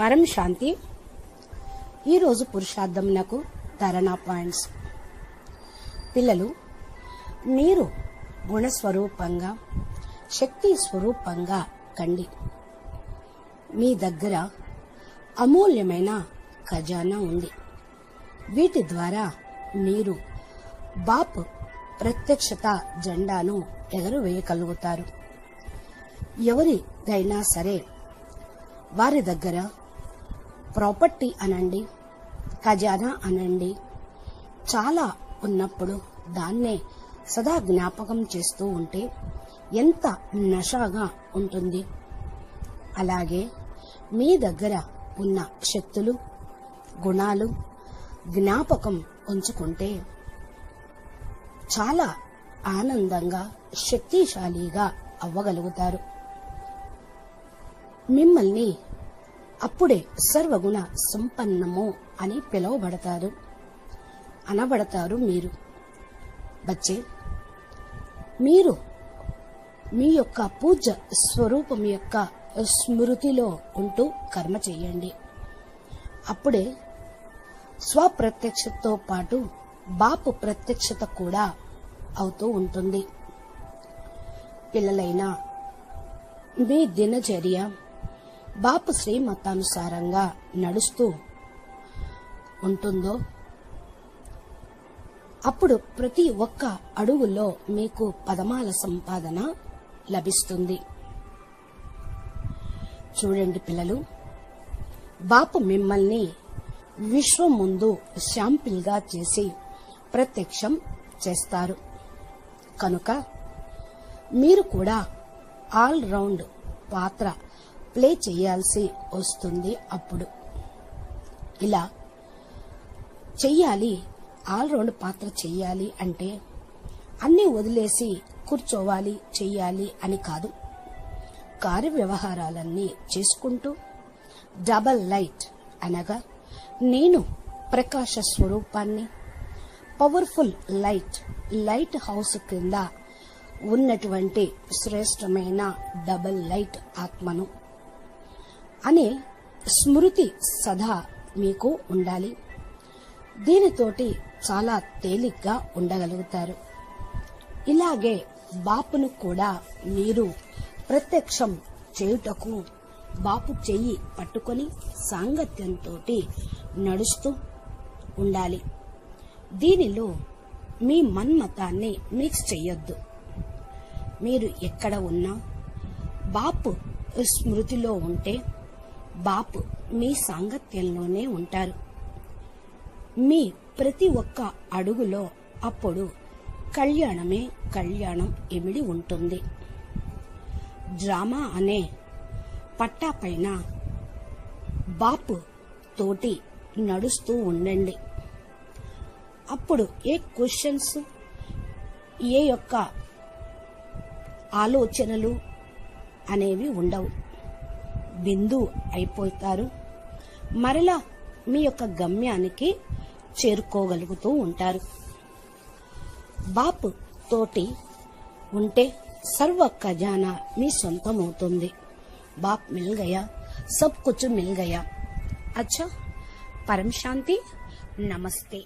పరం శాంతి. ఈరోజు పురుషార్థమునకు ధరణా పాయింట్స్. పిల్లలు మీరు గుణస్వరూపంగా శక్తి స్వరూపంగా కండి. మీ దగ్గర అమూల్యమైన ఖజానా ఉంది. వీటి ద్వారా మీరు బాప్ ప్రత్యక్షత జెండాను ఎగరవేయగలుగుతారు. ఎవరిదైనా సరే వారి దగ్గర ప్రాపర్టీ అనండి ఖజానా అనండి చాలా ఉన్నప్పుడు దాన్నే సదా జ్ఞాపకం చేస్తూ ఉంటే ఎంత నషాగా ఉంటుంది. అలాగే మీ దగ్గర ఉన్న శక్తులు గుణాలు జ్ఞాపకం ఉంచుకుంటే చాలా ఆనందంగా శక్తిశాలిగా అవ్వగలుగుతారు. మిమ్మల్ని అప్పుడే సర్వగుణ సంపన్నము అని పిలువబడతారు. అనబడతారు మీరు. బచ్చే మీరు మీ యొక్క పూజ స్వరూపం యొక్క స్మృతిలో ఉంటూ కర్మ చేయండి. అప్పుడే స్వప్రత్యక్షతో పాటు బాపు ప్రత్యక్షత కూడా అవుతూ ఉంటుంది. పిల్లలైనా మీ దినచర్య బాపు శ్రీమతానుసారంగా నడుస్తూ ఉంటుందో? అప్పుడు ప్రతి ఒక్క అడుగులో మీకు పదమాల సంపాదన లభిస్తుంది. చూడండి పిల్లలు బాపు మిమ్మల్ని విశ్వం ముందు శాంపిల్గా చేసి ప్రత్యక్షం చేస్తారు. కనుక మీరు కూడా ఆల్ రౌండ్ పాత్ర ప్లే చేయాల్సి వస్తుంది అప్పుడు. ఇలా చెయ్యాలి ఆల్ రౌండ్ పాత్ర చెయ్యాలి అంటే అన్నీ వదిలేసి కూర్చోవాలి చెయ్యాలి అని కాదు. కార్య వ్యవహారాలన్నీ చేసుకుంటూ డబల్ లైట్ అనగా నేను ప్రకాశ స్వరూపాన్ని పవర్ఫుల్ లైట్ లైట్ హౌస్ క్రింద ఉన్నటువంటి శ్రేష్టమైన డబల్ లైట్ ఆత్మను అనే స్మృతి సదా మీకు ఉండాలి. దీనితోటి చాలా తేలిగ్గా ఉండగలుగుతారు. ఇలాగే బాపును కూడా మీరు ప్రత్యక్షం చేయుటకు బాపు చెయ్యి పట్టుకొని సాంగత్యంతో నడుస్తూ ఉండాలి. దీనిలో మీ మన్మతాన్ని మిక్స్ చెయ్యొద్దు. మీరు ఎక్కడ ఉన్నా బాపు స్మృతిలో ఉంటే బాపు మీ సాంగత్యంలోనే ఉంటారు. మీ ప్రతి ఒక్క అడుగులో అప్పుడు కళ్యాణమే కళ్యాణం ఇమిడి ఉంటుంది. డ్రామా అనే పట్టా పైన బాపు తోటి నడుస్తూ ఉండండి. అప్పుడు ఏ క్వశ్చన్స్ ఏ యొక్క ఆలోచనలు అనేవి ఉండవు. బిందు అయిపోతారు. మరలా మీ యొక్క గమ్యానికి చేరుకోగలుగుతూ ఉంటారు. బాపు తోటి ఉంటే సర్వ ఖజానా మీ సొంతమవుతుంది. బాప్ మిల్ గయా సబ్ కుచ్ మిల్ గయా అచ్చా పరం శాంతి నమస్తే.